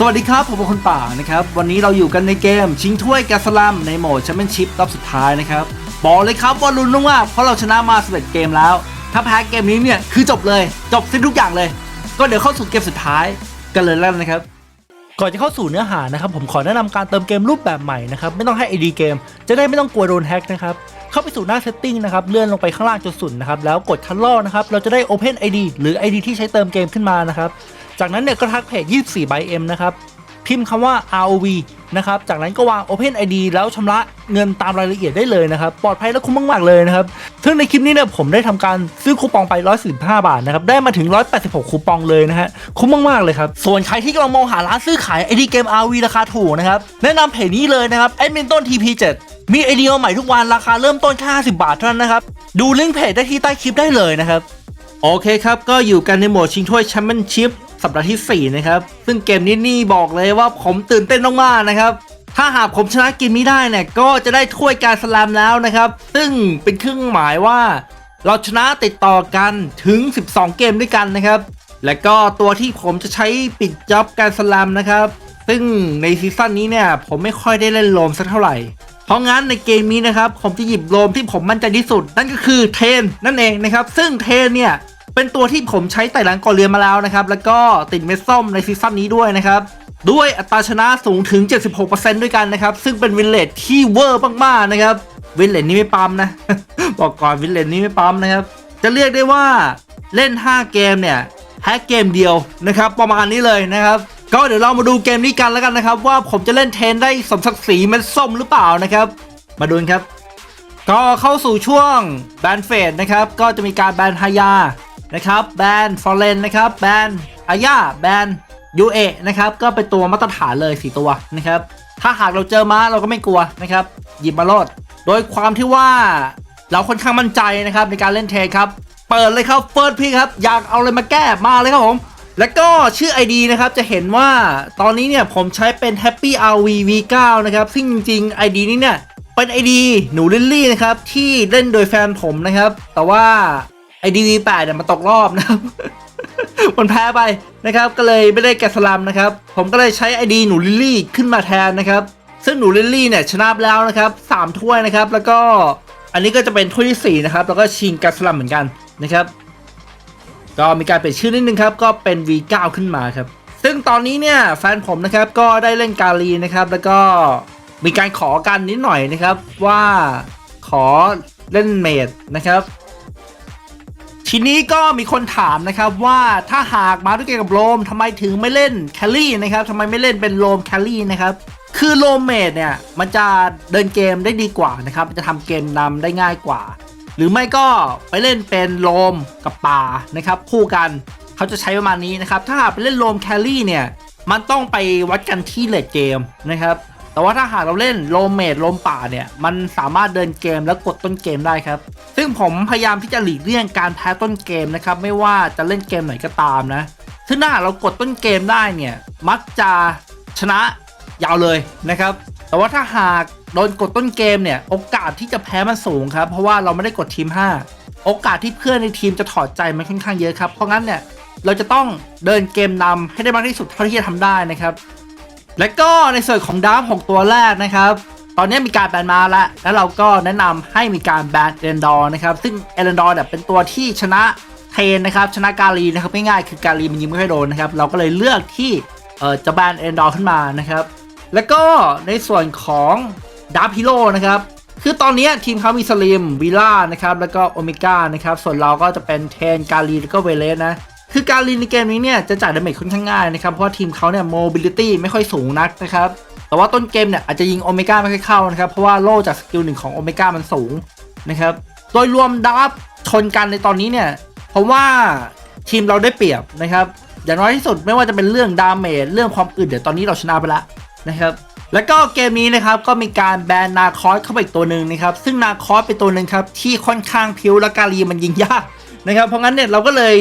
สวัสดีครับ ผมเป็นคนป่านะครับ วันนี้เราอยู่กันในเกมชิงถ้วยแกสลัมในโหมดแชมเปี้ยนชิพรอบสุดท้ายนะครับ บอกเลยครับว่าลุ้นมากเพราะเราชนะมา11เกมแล้ว ถ้าแพ้เกมนี้เนี่ย คือจบเลย จบสิ้นทุกอย่างเลย ก็เดี๋ยวเข้าสู่เกมสุดท้ายกันเลยแล้วนะครับก่อนจะเข้าสู่เนื้อหานะครับผมขอแนะนำการเติมเกมรูปแบบใหม่นะครับไม่ต้องให้ ID เกม จะได้ไม่ต้องกลัวโดนแฮ็กนะครับเข้าไปสู่หน้า setting นะครับเลื่อนลงไปข้างล่างจนสุดนะครับแล้วกดคันลอกนะครับเราจะได้ Open ID หรือ ID ที่ใช้เติมเกมขึ้นมานะครับ จากนั้นเนี่ยก็ทักเพจ24 by M นะครับ พิมพ์คำว่า ROV นะครับ จากนั้นก็วาง Open ID แล้วชำระเงินตามรายละเอียดได้เลยนะครับ ปลอดภัยและคุ้มมาก ๆ เลยนะครับ ซึ่งในคลิปนี้เนี่ยผมได้ทำการซื้อคูปองไป 145 บาทนะครับ ได้มาถึง 186 คูปองเลยนะฮะ คุ้มมาก ๆ เลยครับ ส่วนใครที่กำลังมองหาร้านซื้อขาย ID เกม ROV ราคาถูกนะครับ แนะนำเพจนี้เลยนะครับแอดมินต้น TP7 มีไอเดียใหม่ทุกวันราคาเริ่มต้นแค่50 บาทเท่านั้นนะครับ ดูลิงก์เพจได้ที่ใต้คลิปได้เลยนะครับ โอเคครับ ก็อยู่กันในโหมดชิงถ้วยแชมเปี้ยนชิพ สัปดาห์ที่ 4 นะครับ ซึ่งเกมนี้นี่บอกเลยว่าผมตื่นเต้นมากๆนะครับ ถ้าหากผมชนะเกมนี้ได้เนี่ย ก็จะได้ถ้วยการสแลมแล้วนะครับ ซึ่งเป็นเครื่องหมายว่า เราชนะติดต่อกันถึง 12 เกมด้วยกันนะครับ และก็ตัวที่ผมจะใช้ปิดจ็อบการสแลมนะครับ ซึ่งในซีซั่นนี้เนี่ยผมไม่ค่อยได้เล่นโลมสักเท่าไหร่เพราะงั้นในเกมนี้นะครับผมจะหยิบโลมที่ผมมั่นใจที่สุด นั่นก็คือเทนนั่นเองนะครับ ซึ่งเทนเนี่ย เป็นตัวที่ผมใช้ไต่หลังก่อนเรียนมาแล้วนะครับ แล้วก็ติดเม็ดส้มในซีซั่นนี้ด้วยนะครับ ด้วยอัตราชนะสูงถึง 76%ด้วยกันนะครับ ซึ่งเป็นวินเลทที่เวอร์มากๆนะครับ วินเลทนี้ไม่ปั๊มนะ บอกก่อนวินเลทนี้ไม่ปั๊มนะครับ จะเรียกได้ว่าเล่น 5 เกมเนี่ยแพ้เกมเดียวนะครับ ประมาณนี้เลยนะครับก็เดี๋ยวเรามาดูเกมนี้กันแล้วกันนะครับ ว่าผมจะเล่นเทนได้สมศักดิ์ศรีเม็ดส้มหรือเปล่านะครับ มาดูกันครับ ก็เข้าสู่ช่วงแบนเฟดนะครับ ก็จะมีการแบนฮายา นะครับแบนฟอร์เรนนะครับแบนอายาแบนยูเอนะครับก็เป็นตัวมาตรฐานเลย4ตัวนะครับถ้าหากเราเจอม้าเราก็ไม่กลัวนะครับหยิบมาโลด โดยความที่ว่าเราค่อนข้างมั่นใจนะครับในการเล่นเทครับ เปิดเลยครับเฟิร์สพี่ครับอยากเอาอะไรมาแก้มาเลยครับผมแล้วก็ชื่อ ID นะครับจะเห็นว่าตอนนี้เนี่ยผมใช้เป็น Happy RV V9 นะครับซึ่งจริงๆ ID นี้เนี่ยเป็น ID หนูลิลลี่นะครับที่เล่นโดยแฟนผมนะครับ แต่ว่า ID V8 เนี่ยมันตกรอบนะครับ มันแพ้ไปนะครับ ก็เลยไม่ได้แกะสลัมนะครับ ผมก็เลยใช้ ID หนูลิลลี่ขึ้นมาแทนนะครับ ซึ่งหนูลิลลี่เนี่ยชนะแล้วนะครับ3ถ้วยนะครับ แล้วก็อันนี้ก็จะเป็นถ้วยที่4นะครับ แล้วก็ชิงแกะสลัมเหมือนกันนะครับ ก็มีการเปลี่ยนชื่อนิดนึงครับ ก็เป็น V9 ขึ้นมาครับ ซึ่งตอนนี้เนี่ยแฟนผมนะครับก็ได้เล่นกาลีนะครับ แล้วก็มีการขอกันนิดหน่อยนะครับว่าขอเล่นเมดนะครับ ทีนี้ก็มีคนถามนะครับว่าถ้าหากมาด้วยกันกับโรมทำไมถึงไม่เล่นแคลรี่นะครับทำไมไม่เล่นเป็นโรมแคลรี่นะครับคือโรมเมดเนี่ยมันจะเดินเกมได้ดีกว่านะครับจะทำเกมนำได้ง่ายกว่า หรือไม่ก็ไปเล่นเป็นโลมกับป่านะครับคู่กันเขาจะใช้ประมาณนี้นะครับถ้าหากไปเล่นโลมแคลรี่เนี่ยมันต้องไปวัดกันที่เลดเกมนะครับ แต่ว่าถ้าหากเราเล่นโลเมดโลมป่าเนี่ย มันสามารถเดินเกมแล้วกดต้นเกมได้ครับ ซึ่งผมพยายามที่จะหลีกเลี่ยงการแพ้ต้นเกมนะครับ ไม่ว่าจะเล่นเกมไหนก็ตามนะซึ่งถ้าหากเรากดต้นเกมได้เนี่ย มักจะชนะยาวเลยนะครับ แต่ว่าถ้าหากโดนกดต้นเกมเนี่ย โอกาสที่จะแพ้มันสูงครับ เพราะว่าเราไม่ได้กดทีม 5 โอกาสที่เพื่อนในทีมจะถอดใจมันค่อนข้างเยอะครับ เพราะงั้นเนี่ย เราจะต้องเดินเกมนำให้ได้มากที่สุดเท่าที่จะทำได้นะครับ และก็ในส่วนของดาร์ฟ6ตัวแรกนะครับ ตอนนี้มีการแบนมาแล้ว แล้วเราก็แนะนำให้มีการแบนเอเลนดอร์นะครับ ซึ่งเอเลนดอร์เนี่ยเป็นตัวที่ชนะเทนนะครับ ชนะกาลีนะครับง่ายๆคือการีมันยิงไม่ค่อยโดนนะครับ เราก็เลยเลือกที่เอ่อจะแบนเอเลนดอร์ขึ้นมานะครับ แล้วก็ในส่วนของดาร์ฟฮีโร่นะครับ คือตอนนี้ทีมเขามีสลิมวิล่านะครับ แล้วก็โอเมก้านะครับ ส่วนเราก็จะเป็นเทนกาลีแล้วก็เวเลสนะ คือการลีนในเกมนี้เนี่ยจะจ่ายดาเมจค่อนข้างง่ายนะครับ เพราะว่าทีมเขาเนี่ยโมบิลิตี้ไม่ค่อยสูงนักนะครับแต่ว่าต้นเกมเนี่ยอาจจะยิงโอเมก้าไม่ค่อยเข้านะครับ เพราะว่าโล่จากสกิลหนึ่งของโอเมก้ามันสูงนะครับ โดยรวมดับชนกันในตอนนี้เนี่ยผมว่าทีมเราได้เปรียบนะครับ อย่างน้อยที่สุดไม่ว่าจะเป็นเรื่องดาเมจเรื่องความอึดเดี๋ยวตอนนี้เราชนะไปแล้วนะครับ แล้วก็เกมนี้นะครับก็มีการแบนนาคอสเข้าไปอีกตัวหนึ่งนะครับ ซึ่งนาคอสเป็นตัวหนึ่งครับที่ค่อนข้างพิ้วและการีมันยิงยากนะครับ เพราะงั้นเนี่ยเราก็เลย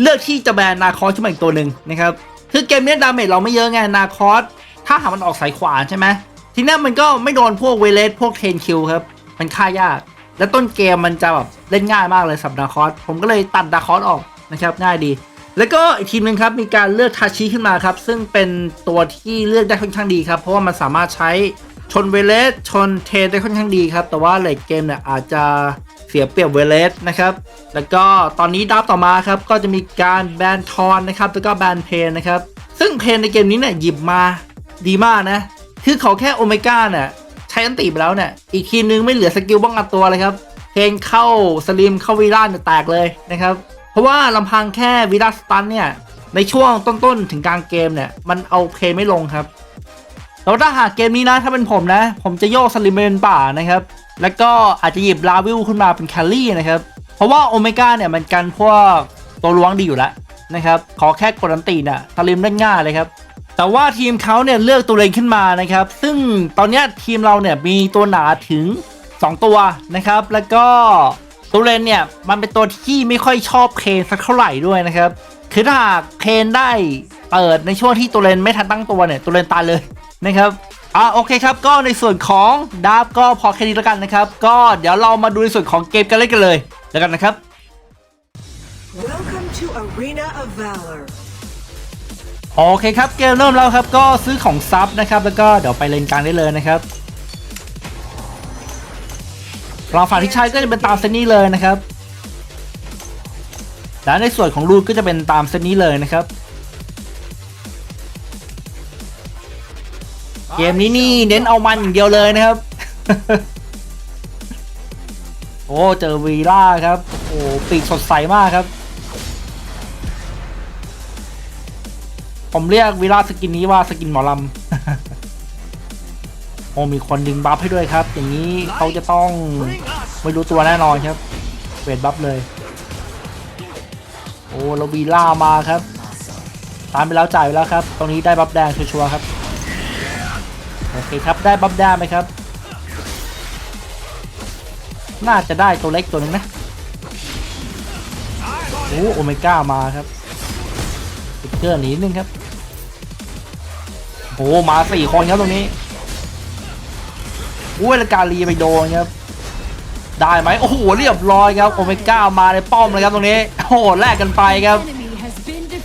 เลือกที่จะแบนนาคอสขึ้นมาอีกตัวหนึ่งนะครับ คือเกมนี้ดาเมจเราไม่เยอะไงนาคอสถ้าหามันออกสายขวาใช่ไหมทีนี้มันก็ไม่โดนพวกเวเลสพวกเทนคิวครับ มันฆ่ายาก และต้นเกมมันจะแบบเล่นง่ายมากเลยสับนาคอสผมก็เลยตัดนาคอสออกนะครับง่ายดี แล้วก็อีกทีมหนึ่งครับมีการเลือกทาชิขึ้นมาครับ ซึ่งเป็นตัวที่เลือกได้ค่อนข้างดีครับ เพราะว่ามันสามารถใช้ชนเวเลสชนเทนได้ค่อนข้างดีครับ แต่ว่าเลดเกมเนี่ยอาจจะ เสียเปรียบเวเลสนะครับ แล้วก็ตอนนี้ดับต่อมาครับ ก็จะมีการแบนทอนนะครับ แล้วก็แบนเพนนะครับ ซึ่งเพนในเกมนี้เนี่ยหยิบมาดีมากนะ คือเขาแค่โอเมก้าเนี่ยใช้อันติไปแล้วเนี่ย อีกทีนึงไม่เหลือสกิลป้องกันตัวเลยครับ เพนเข้าสลิมเข้าวีล่าเนี่ยแตกเลยนะครับ เพราะว่าลำพังแค่วีล่าสตันเนี่ยในช่วงต้นๆถึงกลางเกมเนี่ยมันเอาเพนไม่ลงครับแล้วถ้าหากเกมนี้นะถ้าเป็นผมนะ ผมจะโยกสลิมไปเป็นป่านะครับ แล้วก็อาจจะหยิบลาวิลขึ้นมาเป็นแคลรี่นะครับ เพราะว่าโอเมก้าเนี่ยมันกันพวกตัวล้วงดีอยู่แล้วนะครับ ขอแค่กดอันตีน่ะสลิมได้ง่ายเลยครับ แต่ว่าทีมเขาเนี่ยเลือกตัวเลนขึ้นมานะครับ ซึ่งตอนนี้ทีมเราเนี่ยมีตัวหนาถึง 2 ตัวนะครับ แล้วก็ตัวเลนเนี่ยมันเป็นตัวที่ไม่ค่อยชอบเพนสักเท่าไหร่ด้วยนะครับ คือถ้าหากเพนได้เปิดในช่วงที่ตัวเลนไม่ทันตั้งตัวเนี่ยตัวเลนตายเลยนะครับ อ่าโอเคครับก็ในส่วนของดาบก็พอแค่นี้แล้วกันนะครับ ก็เดี๋ยวเรามาดูในส่วนของเกมกันเล่นกันเลยแล้วกันนะครับ Welcome to Arena of Valor. โอเคครับเกมเริ่มแล้วครับก็ซื้อของซับนะครับ แล้วก็เดี๋ยวไปเลนกลางได้เลยนะครับเราฝั่งที่ใช้ก็จะเป็นตามเซตนี้เลยนะครับและในส่วนของรูทก็จะเป็นตามเซตนี้เลยนะครับ เกมนี้นี่เน้นเอามันอย่างเดียวเลยนะครับ โอ้เจอวีล่าครับโอ้ปีกสดใสมากครับ ผมเรียกวีล่าสกินนี้ว่าสกินหมอลำโอ้มีคนดึงบัฟให้ด้วยครับ อย่างนี้เขาจะต้องไม่รู้ตัวแน่นอนครับเวทบัฟเลย โอ้แล้ววีล่ามาครับ ตามไปแล้วจ่ายไปแล้วครับ ตรงนี้ได้บัฟแดงชัวร์ครับ เคครับได้บัฟแดงไหมครับ น่าจะได้ตัวเล็กตัวหนึ่งนะโอ้โอเมก้ามาครับสติ๊กเกอร์หนีนึงครับโอ้มาสี่คนครับตรงนี้อุ้ยแล้วการีไปโดนครับได้ไหมโอ้โหเรียบร้อยครับโอเมก้ามาในป้อมเลยครับตรงนี้โอ้โหแลกกันไปครับ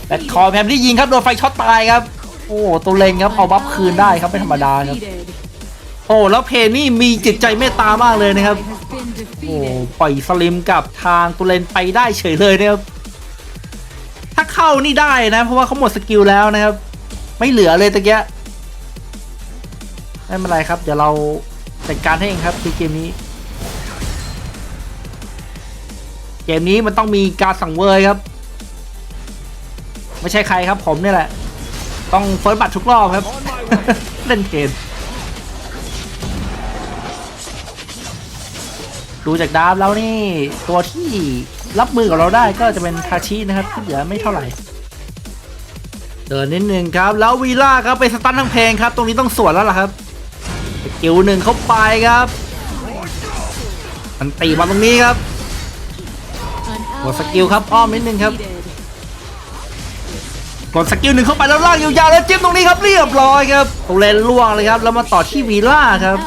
แต่ defeated. คอแพมที่ยิงครับโดนไฟช็อตตายครับ โอ้ตัวเลงครับเอาบัฟคืนได้ครับไม่ธรรมดาครับโอ้แล้วเพนนี่มีจิตใจเมตตามากเลยนะครับโอ้ปล่อยสลิมกับทางตุเลนไปได้เฉยเลยนะครับถ้าเข้านี่ได้นะ เพราะว่าเขาหมดสกิลแล้วนะครับ ไม่เหลือเลยตะเกียไม่เป็นไรครับ เดี๋ยวเราจัดการให้เองครับคือเกมนี้ เกมนี้มันต้องมีการสั่งเวยครับ ไม่ใช่ใครครับผมนี่แหละ ต้องเฟิร์สบัตรทุกรอบครับ เล่นเกมดูจากดาบแล้วนี่ ตัวที่รับมือกับเราได้ก็จะเป็นทาชินะครับที่เหลือไม่เท่าไหร่ เดินนิดนึงครับ แล้ววีล่าครับไปสตันทั้งเพลงครับ ตรงนี้ต้องสวนแล้วล่ะครับสกิลหนึ่งเข้าไปครับ มันตีมาตรงนี้ครับ An กด ally สกิลครับอ้อมนิดนึงครับ defeated. กดสกิลหนึ่งเข้าไปแล้วลากยาวๆแล้วจิ้มตรงนี้ครับเรียบร้อยครับตัวเลนล่วงเลยครับ แล้วมาต่อที่วีล่าครับ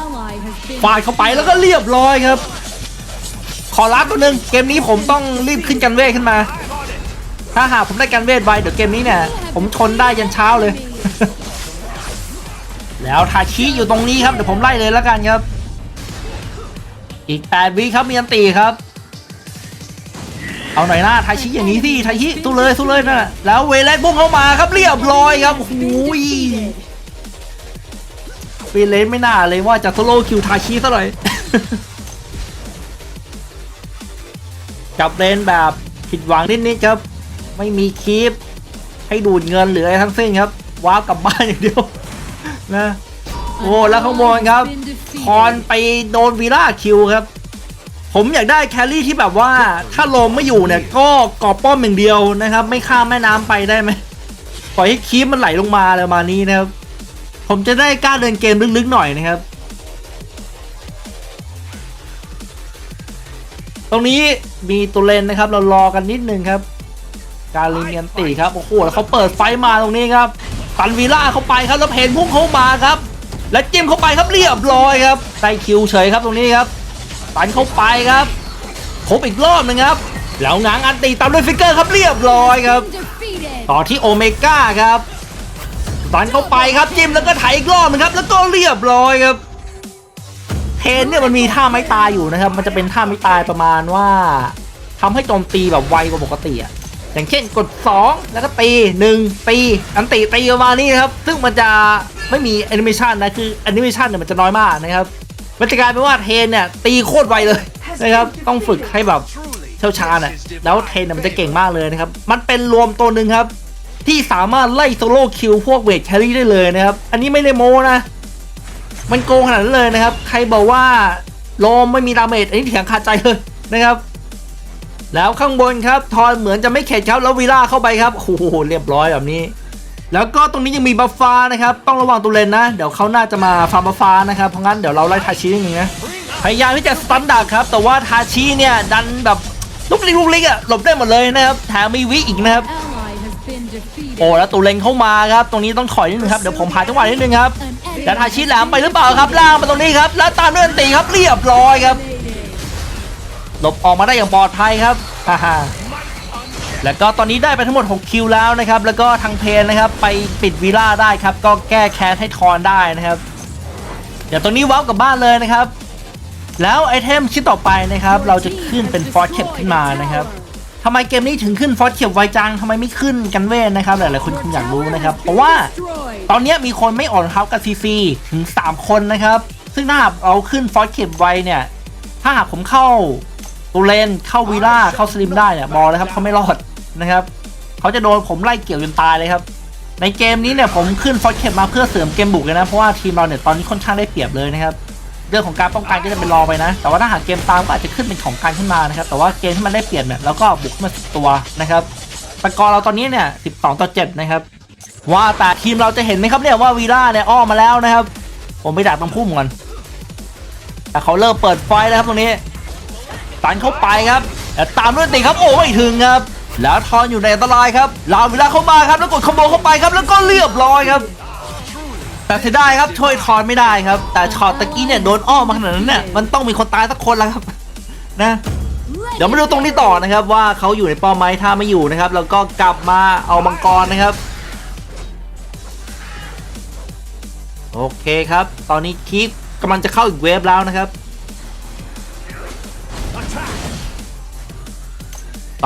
ฟาดเข้าไปแล้วก็เรียบร้อยครับ ขอรับตัวหนึ่งเกมนี้ผมต้องรีบขึ้นกันเวทขึ้นมา ถ้าหากผมได้กันเวทไวเดี๋ยวเกมนี้เนี่ย ผมทนได้ยันเช้าเลย แล้วทาชิอยู่ตรงนี้ครับเดี๋ยวผมไล่เลยแล้วกันครับ อีก8วิครับมีอันตีครับ เอาหน่อยหน้าทาชิอย่างนี้สิทาชิสู้เลยสู้เลยนะ แล้วเวเลสบุ้งเข้ามาครับเรียบร้อยครับโอ้โหยเวเลสไม่น่าเลยว่าจะโซโล่คิวทาชิซะหน่อยจับเลนแบบผิดหวังนิดๆครับ ไม่มีคีปให้ดูดเงินหรืออะไรทั้งสิ้นครับว้าวกลับบ้านอย่างเดียวนะโอ้แล้วข้างบนครับ Has been defeated. คอนไปโดนวีล่าคิวครับ ผมอยากได้แครี่ที่แบบว่าถ้าลมไม่อยู่เนี่ยก็กอบป้อมอย่างเดียวนะครับ ไม่ข้ามแม่น้ำไปได้ไหมปล่อยให้คีปมันไหลลงมาอะไรประมาณนี้นะครับ ผมจะได้กล้าเดินเกมลึกๆหน่อยนะครับ ตรงนี้มีตัวเลนนะครับ เรารอกันนิดนึงครับ การลินเนียนตีครับโอ้โหแล้วเขาเปิดไฟมาตรงนี้ครับตันวีล่าเข้าไปครับแล้วเพนพุ่งเข้ามาครับ แล้วจิ้มเข้าไปครับเรียบร้อยครับได้คิวเฉยครับตรงนี้ครับ ตันเข้าไปครับ ครบอีกรอบหนึงครับแล้วง้างอันตีตามด้วยฟิกเกอร์ครับเรียบร้อยครับ Been defeated. defeated. ต่อที่โอเมก้าครับตันเข้าไปครับจิ้มแล้วก็ไถอีกรอบนึงครับ แล้วก็เรียบร้อยครับเทนเนี่ยมันมีท่าไม้ตายอยู่นะครับ มันจะเป็นท่าไม้ตายประมาณว่าทำให้โจมตีแบบไวกว่าปกติอะอย่างเช่นกด 2 แล้วก็ตี 1 ตี อันตีตีประมาณนี้นะครับ ซึ่งมันจะไม่มีแอนิเมชันนะคือแอนิเมชันเนี่ยมันจะน้อยมากนะครับ มันจะกลายเป็นว่าเทนเนี่ยตีโคตรไวเลยนะครับต้องฝึกให้แบบเชี่ยวชาญอะแล้วเทนเนี่ยมันจะเก่งมากเลยนะครับ มันเป็นรวมตัวหนึ่งครับ ที่สามารถไล่โซโล่คิวพวกเวทแครี่ได้เลยนะครับ อันนี้ไม่ได้โมนะมันโกงขนาดนั้นเลยนะครับ ใครบอกว่าโลมไม่มีดาเมจอันนี้เถียงขาดใจเลยนะครับ แล้วข้างบนครับทอนเหมือนจะไม่เข็ดครับแล้ววีล่าเข้าไปครับโอ้โหเรียบร้อยแบบนี้ แล้วก็ตรงนี้ยังมีบัฟฟ้านะครับ ต้องระวังตัวเลนนะ เดี๋ยวเขาน่าจะมาฟาร์มบัฟฟ้านะครับ เพราะงั้นเดี๋ยวเราไล่ทาชินิดนึงนะ พยายามที่จะสตันดักครับ แต่ว่าทาชิเนี่ยดันแบบลุกลิกลุกลิกอะหลบได้หมดเลยนะครับแถมมีวิอีกนะครับ Ally has been defeated. โอ้แล้วตัวเลนเข้ามาครับ ตรงนี้ต้องถอยนิดนึงครับ เดี๋ยวผมหาจังหวะนิดนึงครับ An enemy แล้วทาชิแหลมไปหรือเปล่าครับล่างมาตรงนี้ครับ แล้วตามด้วยอันตีครับ เรียบร้อยครับ หลบออกมาได้อย่างปลอดภัยครับฮ่าฮ่า แล้วก็ตอนนี้ได้ไปทั้งหมด 6 คิวแล้วนะครับ แล้วก็ทางเพนนะครับ ไปปิดวีล่าได้ครับ ก็แก้แค้นให้ทอนได้นะครับ เดี๋ยวตรงนี้ว้าวกับบ้านเลยนะครับ แล้วไอเทมชิ้นต่อไปนะครับ เราจะขึ้นเป็นฟอร์เข็บขึ้นมานะครับทำไมเกมนี้ถึงขึ้นฟอร์เข็บไวจังทำไมไม่ขึ้นกันเวทนะครับ หลายๆคนคงอยากรู้นะครับ เพราะว่าตอนนี้มีคนไม่อ่อนเท้ากับซีซีถึง 3 คนนะครับ ซึ่งถ้าเราขึ้นฟอสเข็บไวเนี่ย ถ้าหากผมเข้าตูเลนเข้าวีล่าเข้าสลิมได้เนี่ย บอกเลยครับเขาไม่รอด นะครับเขาจะโดนผมไล่เกี่ยวจนตายเลยครับ ในเกมนี้เนี่ยผมขึ้นฟอสเข็บมาเพื่อเสริมเกมบุกเลยนะ เพราะว่าทีมเราเนี่ยตอนนี้ค่อนข้างได้เปรียบเลยนะครับเรื่องของการป้องกันก็จะเป็นรอไปนะ แต่ว่าถ้าหากเกมตามก็อาจจะขึ้นเป็นของการขึ้นมานะครับ แต่ว่าเกมที่มันได้เปรียบเนี่ยเราก็บุกขึ้นมาสิบตัวนะครับสกอร์เราตอนนี้เนี่ย 12 ต่อ 7 นะครับ ว่าแต่ทีมเราจะเห็นไหมครับเนี่ยว่าวีล่าเนี่ยอ้อมมาแล้วนะครับ ผมไปดักตรงพุ่มก่อน แต่เขาเริ่มเปิดไฟแล้วครับตรงนี้ตันเข้าไปครับแต่ตามด้วยตีครับโอ้ไม่ถึงครับ แล้วทอนอยู่ในอันตรายครับลาววีล่าเข้ามาครับแล้วกดคอมโบเข้าไปครับแล้วก็เรียบร้อยครับ แต่เสียดายครับช่วยทอนไม่ได้ครับ แต่ช็อตตะกี้เนี่ยโดนอ้อมมาขนาดนั้นเนี่ยมันต้องมีคนตายสักคนแล้วครับนะเดี๋ยวมาดูตรงนี้ต่อนะครับ ว่าเขาอยู่ในป้อมไหมถ้าไม่อยู่นะครับ แล้วก็กลับมาเอามังกรนะครับ โอเคครับ ตอนนี้คีฟกำลังจะเข้าอีกเวฟแล้วนะครับ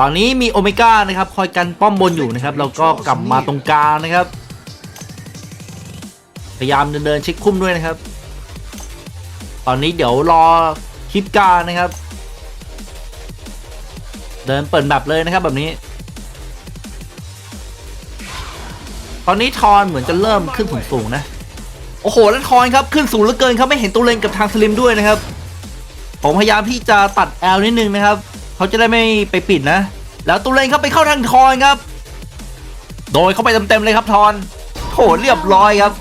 ตอนนี้มีโอเมก้านะครับคอยกันป้อมบนอยู่นะครับแล้วก็กลับมาตรงกลางนะครับ พยายามเดินเดินๆเช็คคุ้มด้วยนะครับ ตอนนี้เดี๋ยวรอคลิปกานะครับ เดินเปิดแบบเลยนะครับแบบนี้ ตอนนี้ทอนเหมือนจะเริ่มขึ้นสูงสูงๆนะโอ้โหแล้วทอนครับขึ้นสูงเหลือเกินครับไม่เห็นตัวเลนกับทางสลิมด้วยนะครับ ผมพยายามที่จะตัดแอลนิดนึงนะครับ เขาจะได้ไม่ไปปิดนะ แล้วตัวเลนครับไปเข้าทางทอนครับ โดยเข้าไปเต็มๆเลยครับทอนโหเรียบร้อยครับ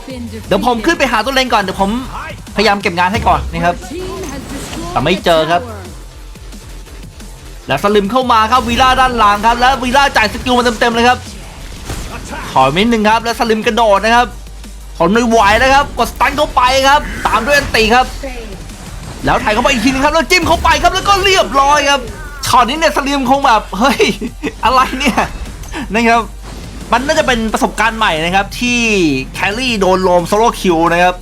เดี๋ยวผมขึ้นไปหาตัวเลนก่อนเดี๋ยวผมพยายามเก็บงานให้ก่อนนะครับ แต่ไม่เจอครับ แล้วสลิมเข้ามาครับวีล่าด้านหลังครับ แล้ววีล่าจ่ายสกิลมาเต็มๆเลยครับถอยมิดหนึ่งครับแล้วสลิมกระโดดนะครับทนไม่ไหวนะครับกดสตันเข้าไปครับ ตามด้วยอันตีครับ แล้วถ่ายเข้าไปอีกทีนึงครับแล้วจิ้มเข้าไปครับแล้วก็เรียบร้อยครับ ช็อตนี้เนี่ยสลิมคงแบบเฮ้ยอะไรเนี่ยนะครับมันน่าจะเป็นประสบการณ์ใหม่นะครับ ที่แคลรี่โดนโลมโซโล่คิวนะครับ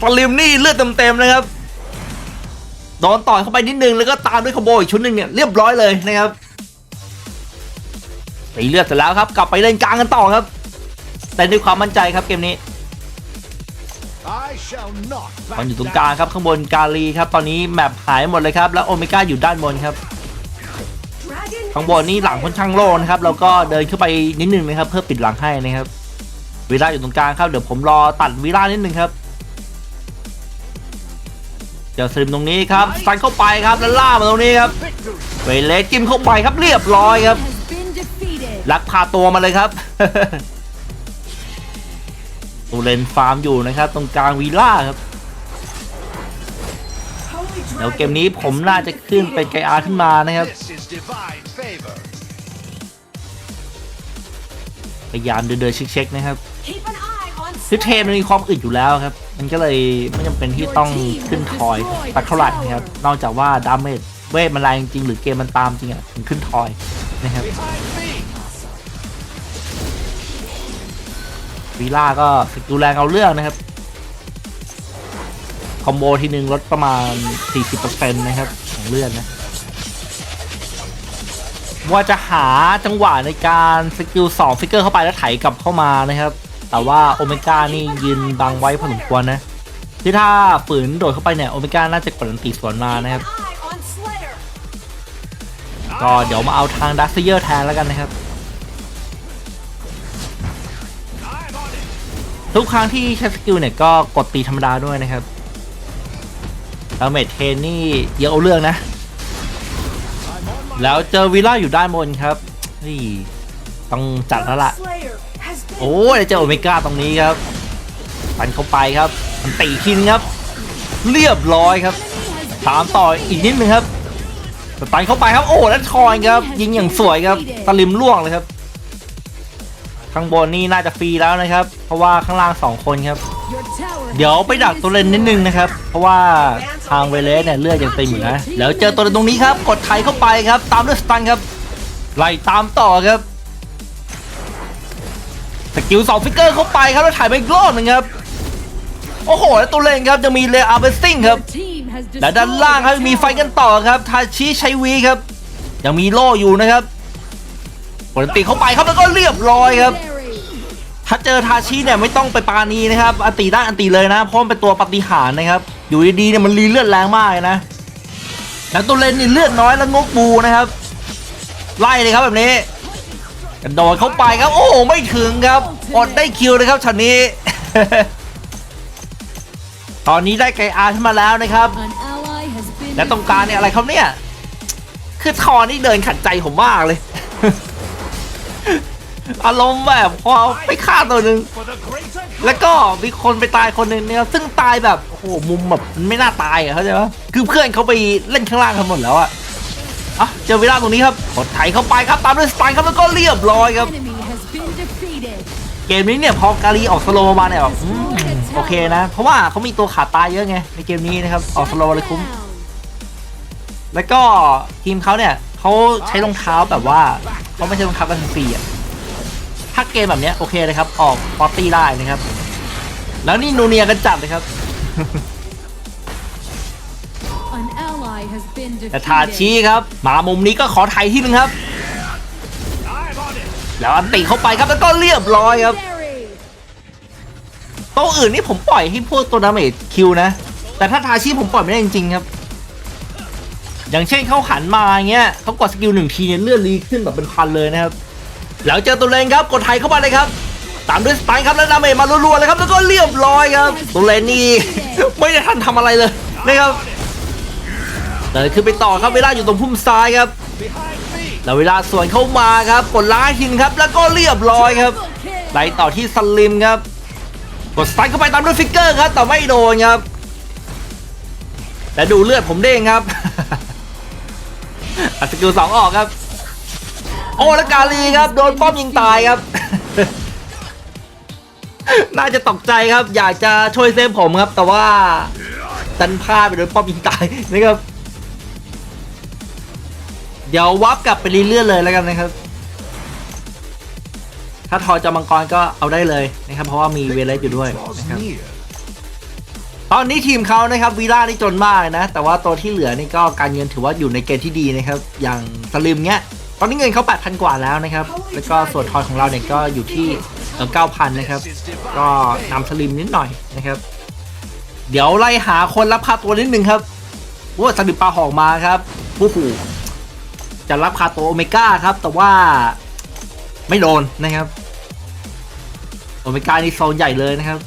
สลิมนี่เลือดเต็มๆนะครับโดนต่อยเข้าไปนิดนึงแล้วก็ตามด้วยคอมโบอีกชุดหนึ่งเนี่ยเรียบร้อยเลยนะครับตีเลือดเสร็จแล้วครับ กลับไปเล่นกลางกันต่อครับ แต่ด้วยความมั่นใจครับเกมนี้ มัน back อยู่ตรง down. กลางครับข้างบนกาลีครับตอนนี้แมปหายหมดเลยครับแล้วโอเมก้าอยู่ด้านบนครับ Dragon ข้างบนนี่หลังค่อนข้างโล่งนะครับเราก็เดินขึ้นไปนิดนึงนะครับเพื่อปิดหลังให้นะครับวีล่าอยู่ตรงกลางครับเดี๋ยวผมรอตัดวีล่านิดนึงครับเดี๋ยวสลิมตรงนี้ครับสันเข้าไปครับแล้วล่ามาตรงนี้ครับ Victory. เวเลสจิ้มเข้าไปครับเรียบร้อยครับ Has been defeated. ลักพาตัวมาเลยครับ ตูเลนฟาร์มอยู่นะครับ ตรงกลางวีล่าครับเดี๋ยวเกมนี้ผมน่าจะขึ้นเป็นไกอาขึ้นมานะครับ พยายามเดินๆเช็คๆนะครับคือเทนมันมีความอึดอยู่แล้วครับ มันก็เลยไม่จำเป็นที่ต้องขึ้นทอยสักเท่าไหร่นะครับ นอกจากว่าดาเมจเวทมันแรงจริงหรือเกมมันตามจริงอะถึงขึ้นทอยนะครับ วีล่าก็สกิลแรงเอาเรื่องนะครับ คอมโบทีหนึ่งลดประมาณ 40%นะครับ ของเลือดนะ ว่าจะหาจังหวะในการสกิล2ฟิกเกอร์เข้าไปแล้วไถกลับเข้ามานะครับ แต่ว่าโอเมก้านี่ยืนบังไว้พอสมควรนะที่ถ้าฝืนโดดเข้าไปเนี่ยโอเมก้าน่าจะกดอันตีสวนมานะครับ ก็เดี๋ยวมาเอาทางดัซเยอร์แทนแล้วกันนะครับ ทุกครั้งที่ใช้สกิลเนี่ยก็กดตีธรรมดาด้วยนะครับดาเมจเทนนี่เยอะเอาเรื่องนะ แล้วเจอวิลล่าอยู่ด้านบนครับนี่ต้องจัดแล้วล่ะ โอ้ยเจอโอเมก้าตรงนี้ครับปันเข้าไปครับมันตีคินครับ เรียบร้อยครับ ตามต่ออีกนิดนึงครับตันเข้าไปครับ โอ้แล้วทอยครับ ยิงอย่างสวยครับสลิมล่วงเลยครับ ข้างบนนี่น่าจะฟรีแล้วนะครับ เพราะว่าข้างล่างสองคนครับ เดี๋ยวไปดักตัวเลนนิดนึงนะครับ เพราะว่าทางเวเลสเนี่ยเลือดยังเต็มอยู่นะ แล้วเจอตัวเลนตรงนี้ครับ กดไถเข้าไปครับ ตามด้วยสตันครับ ไล่ตามต่อครับ สกิลสองฟิกเกอร์เข้าไปครับ แล้วถ่ายไปอีกรอบหนึงครับ โอ้โห แล้วตัวเลนครับจะมีเลอาร์เบสซิ่งครับ และด้านล่างครับมีไฟกันต่อครับทาชิใช้วีครับ ยังมีโล่อยู่นะครับกดอันติเข้าไปครับแล้วก็เรียบร้อยครับ ถ้าเจอทาชิเนี่ยไม่ต้องไปปานีนะครับอันตีได้อันตีเลยนะเพราะมันเป็นตัวปฏิหารนะครับ อยู่ดีๆเนี่ยมันรีเลือดแรงมากเลยนะแล้วตัวเลนนี่เลือดน้อยแล้วงกบูนะครับ ไล่เลยครับแบบนี้กระโดดเข้าไปครับ โอ้ไม่ถึงครับอดได้คิวเลยครับช็อตนี้ ตอนนี้ได้ไกอาร์ขึ้นมาแล้วนะครับ และตรงกลางเนี่ยอะไรครับเนี่ย คือทอนี่เดินขัดใจผมมากเลย อารมณ์แบบพอไปฆ่าตัวหนึ่ง for the greater แล้วก็มีคนไปตายคนหนึ่งเนี่ยซึ่งตายแบบโอ้โหมุมแบบมันไม่น่าตายอะเข้าใจปะคือเพื่อนเขาไปเล่นข้างล่างกันหมดแล้วอะอะเจอเวลาตรงนี้ครับกดไถเข้าไปครับตามด้วยสไตล์ครับแล้วก็เรียบร้อยครับ enemy has been defeated. เกมนี้เนี่ยพอการีออกสโลว์มาเนี่ยแบบอืมโอเคนะ เพราะว่าเขามีตัวขาดตายเยอะไงในเกมนี้นะครับออกสโลว์เลยคุ้ม Down. แล้วก็ทีมเขาเนี่ยเขาใช้รองเท้าแบบว่าเขาไม่ใช่รองเท้ากันฟรีอะ ถ้าเกมแบบเนี้ยโอเคเลยครับ ออกปอตตี้ได้นะครับ แล้วนี่นูเนียกันจัดเลยครับ An ally has been แต่ทาชิ defeated. ครับ มามุมนี้ก็ขอไทยที่หนึ่งครับ I'm on it. แล้วอันติเข้าไปครับแล้วก็เรียบร้อยครับ Very. โต๊ะอื่นนี่ผมปล่อยให้พวกตัวดาเมจคิวนะ แต่ถ้าทาชิผมปล่อยไม่ได้จริงๆครับ อย่างเช่นเขาหันมาอย่างเงี้ยเขากดสกิลหนึ่งทีเนี่ยเลื่อนรีขึ้นแบบเป็นพันเลยนะครับ แล้วเจอตัวเลนครับกดไทยเข้ามาเลยครับ ตามด้วยสไตล์ครับแล้วดาเมจมารัวๆเลยครับแล้วก็เรียบร้อยครับตัวเลนนี่ ไม่ได้ทันทำอะไรเลยนะครับเดินขึ้นไปต่อครับเวลาอยู่ตรงพุ่มซ้ายครับแล้วเวลาสวนเข้ามาครับกดล้าหินครับ แล้วก็เรียบร้อยครับ Double kill. ไล่ต่อที่สลิมครับ กดสไตล์เข้าไปตามด้วยฟิกเกอร์ครับแต่ไม่โดนครับแต่ดูเลือดผมเด้งครับอัดสกิลสองออกครับ โอ้แล้วกาลีครับโดนป้อมยิงตายครับ น่าจะตกใจครับ อยากจะช่วยเซฟผมครับ แต่ว่าดันพลาดไปโดนป้อมยิงตายนะครับ เดี๋ยววับกลับไปรีเลื่อนเลยแล้วกันนะครับ ถ้าทอยจะมังกรก็เอาได้เลยนะครับ เพราะว่ามีเวเลสอยู่ด้วยนะครับตอนนี้ทีมเขานะครับวีล่านี่จนมากนะ แต่ว่าตัวที่เหลือนี่ก็การเงินถือว่าอยู่ในเกณฑ์ที่ดีนะครับ อย่างสลิมเนี้ย ตอนนี้เงินเขา8,000 กว่าแล้วนะครับ แล้วก็ส่วนทอยของเราเนี่ยก็อยู่ที่เออ9,000นะครับ ก็นำสลิมนิดหน่อยนะครับ เดี๋ยวไล่หาคนรับค่าตัวนิดนึงครับว่าสลิมปลาหอกมาครับโอ้โหจะรับค่าตัวโอเมก้าครับ แต่ว่าไม่โดนนะครับ โอเมก้านี่โซนใหญ่เลยนะครับ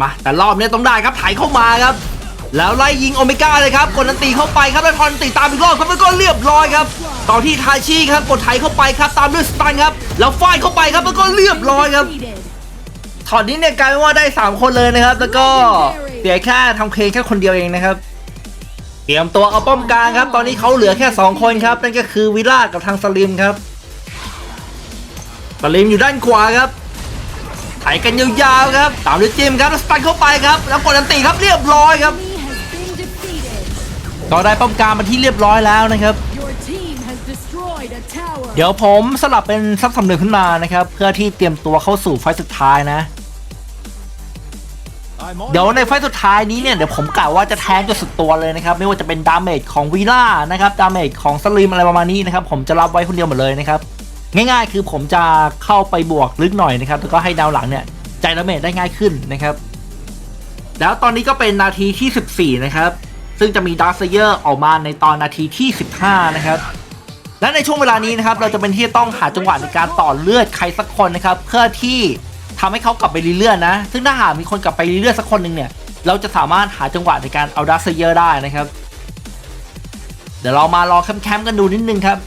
มาแต่รอบนี้ต้องได้ครับไถเข้ามาครับ แล้วไล่ยิงโอเมก้าเลยครับกดนันตีเข้าไปครับแล้วทอนตีตามอีกรอบครับแล้วก็เรียบร้อยครับต่อที่ทาชิครับกดไถเข้าไปครับตามด้วยสตันครับแล้วฟาดเข้าไปครับแล้วก็เรียบร้อยครับถอดนี้เนี่ยกลายเป็นว่าได้ 3 คนเลยนะครับ แล้วก็เสียแค่ทำเพลงแค่คนเดียวเองนะครับเตรียมตัวเอาป้อมกลางครับ ตอนนี้เขาเหลือแค่ 2 คนครับนั่นก็คือวิล่ากับทางสลิมครับสลิมอยู่ด้านขวาครับไถกันยาวๆครับ ตามด้วยจิมครับแล้วสตันเข้าไปครับ แล้วกดอันตีครับเรียบร้อยครับ ก็ได้ป้อมกลางมาที่เรียบร้อยแล้วนะครับ Your team has destroyed a tower. เดี๋ยวผมสลับเป็นซับสำเนึกขึ้นมานะครับ เพื่อที่เตรียมตัวเข้าสู่ไฟต์สุดท้ายนะ I'm on เดี๋ยวในไฟต์สุดท้ายนี้เนี่ยเดี๋ยวผมกะว่าจะแทงจนสุดตัวเลยนะครับ ไม่ว่าจะเป็นดาเมจของวีล่านะครับดาเมจของสลิมอะไรประมาณนี้นะครับผมจะรับไว้คนเดียวหมดเลยนะครับง่ายๆ คือผมจะเข้าไปบวกลึกหน่อยนะครับแล้วก็ให้ดาวหลังเนี่ยใจดาเมจได้ง่ายขึ้นนะครับ แล้วตอนนี้ก็เป็นนาทีที่ 14 นะครับ ซึ่งจะมีดาร์เซเยอร์ออกมาในตอนนาทีที่ 15 นะครับ และในช่วงเวลานี้นะครับ เราจะเป็นที่ต้องหาจังหวะในการต่อเลือดใครสักคนนะครับ เพื่อที่ทำให้เขากลับไปรีเลือดนะ ซึ่งถ้าหากมีคนกลับไปรีเลือดสักคนหนึ่งเนี่ย เราจะสามารถหาจังหวะในการเอาดาร์เซเยอร์ได้นะครับ เดี๋ยวเรามารอแคมป์ๆกันดูนิดนึงครับ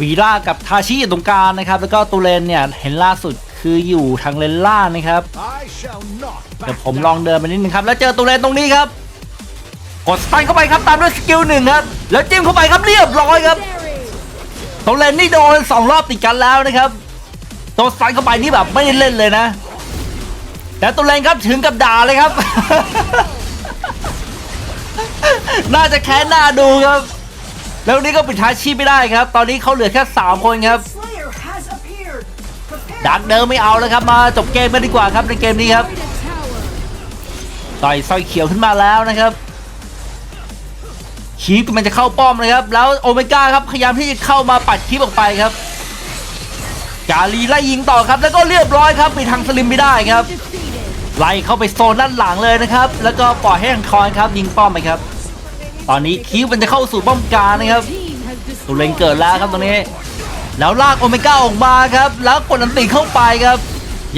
วีร่ากับทาชิอยู่ตรงกลางนะครับ แล้วก็ตูเลนเนี่ยเห็นล่าสุดคืออยู่ทางเลนล่างนะครับ I shall not เดี๋ยว back ผมลองเดินไปนิดนึงครับ แล้วเจอตูเลนตรงนี้ครับ กดสตันเข้าไปครับตามด้วยสกิลหนึ่งครับแล้วจิ้มเข้าไปครับเรียบร้อยครับตูเลนนี่โดนสองรอบติดกันแล้วนะครับโดนสตันเข้าไปนี่แบบไม่ได้เล่นเลยนะ แต่ตูเลนครับถึงกับด่าเลยครับ น่าจะแค้นหน้าดูครับ แล้วนี่ก็ปิดท้ายชีพไม่ได้ครับ ตอนนี้เขาเหลือแค่3คนครับดักเดิมไม่เอาแล้วครับมาจบเกมกันดีกว่าครับในเกมนี้ครับต่อยสร้อยเขียวขึ้นมาแล้วนะครับ คีปมันจะเข้าป้อมนะครับ แล้วโอเมก้าครับพยายามที่จะเข้ามาปัดคีปออกไปครับ กาลีไล่ยิงต่อครับ แล้วก็เรียบร้อยครับไปทางสลิมไม่ได้ครับ ไล่เข้าไปโซนด้านหลังเลยนะครับ แล้วก็ปล่อยให้ทางคอนครับยิงป้อมไปครับ ตอนนี้คีปมันจะเข้าสู่ป้อมกลางนะครับตูเลน destroyed เกิดแล้วครับตรงนี้ แล้วลากโอเมก้าออกมาครับ แล้วกดอันติเข้าไปครับ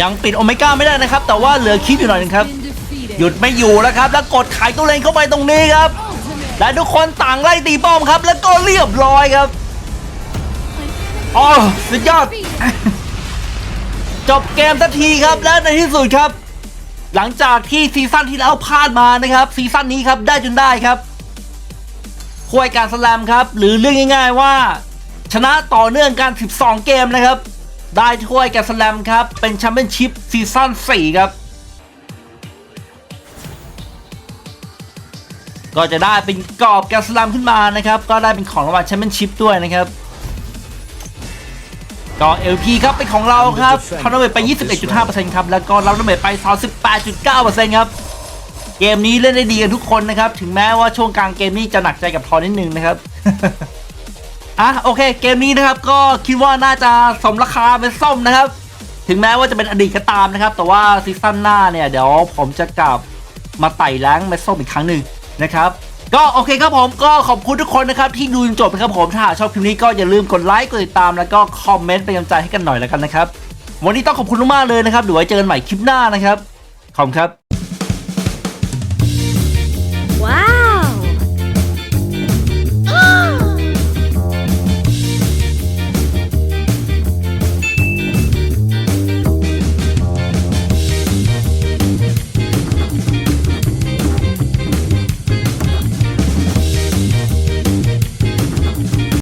ยังปิดโอเมก้าไม่ได้นะครับ แต่ว่าเหลือคีปอยู่หน่อยนึงครับ หยุดไม่อยู่แล้วครับ แล้วกดไขตูเลนเข้าไปตรงนี้ครับ และทุกคนต่างไล่ตีป้อมครับ แล้วก็เรียบร้อยครับอ๋อสุดยอด จบเกมสักทีครับและในที่สุดครับ หลังจากที่ซีซั่นที่แล้วพลาดมานะครับ ซีซั่นนี้ครับได้จนได้ครับควยการสแลมครับ หรือเรื่องง่าย ๆว่า ชนะต่อเนื่องกัน 12 เกมนะครับ ได้ถ้วยการสแลมครับ เป็นแชมเปี้ยนชิพซีซั่น4ครับ ก็จะได้เป็นกรอบแกนสลัมขึ้นมานะครับ ก็ได้เป็นของรางวัลแชมเปี้ยนชิพด้วยนะครับก็ LP ครับเป็นของเราครับทำดาเมจไป 21.5%ครับ แล้วก็รับดาเมจไป 38.9%ครับ เกมนี้เล่นได้ดีกันทุกคนนะครับ ถึงแม้ว่าช่วงกลางเกมนี้จะหนักใจกับทอนนิดนึงนะครับอะโอเค เกมนี้นะครับก็คิดว่าน่าจะสมราคาเป็นส้มนะครับ ถึงแม้ว่าจะเป็นอดีตก็ตามนะครับ แต่ว่าซีซั่นหน้าเนี่ยเดี๋ยวผมจะกลับมาไต่แรงเมสส้มอีกครั้งหนึ่ง นะครับก็โอเคครับผมก็ขอบคุณทุกคนนะครับที่ดูจนจบนะครับผมถ้าชอบคลิปนี้ก็อย่าลืมกดไลค์กดติดตามแล้วก็คอมเมนต์เป็นกำลังใจให้กันหน่อยแล้วกันนะครับ วันนี้ต้องขอบคุณมากๆเลยนะครับเดี๋ยวไว้เจอกันใหม่คลิปหน้านะครับขอบคุณครับ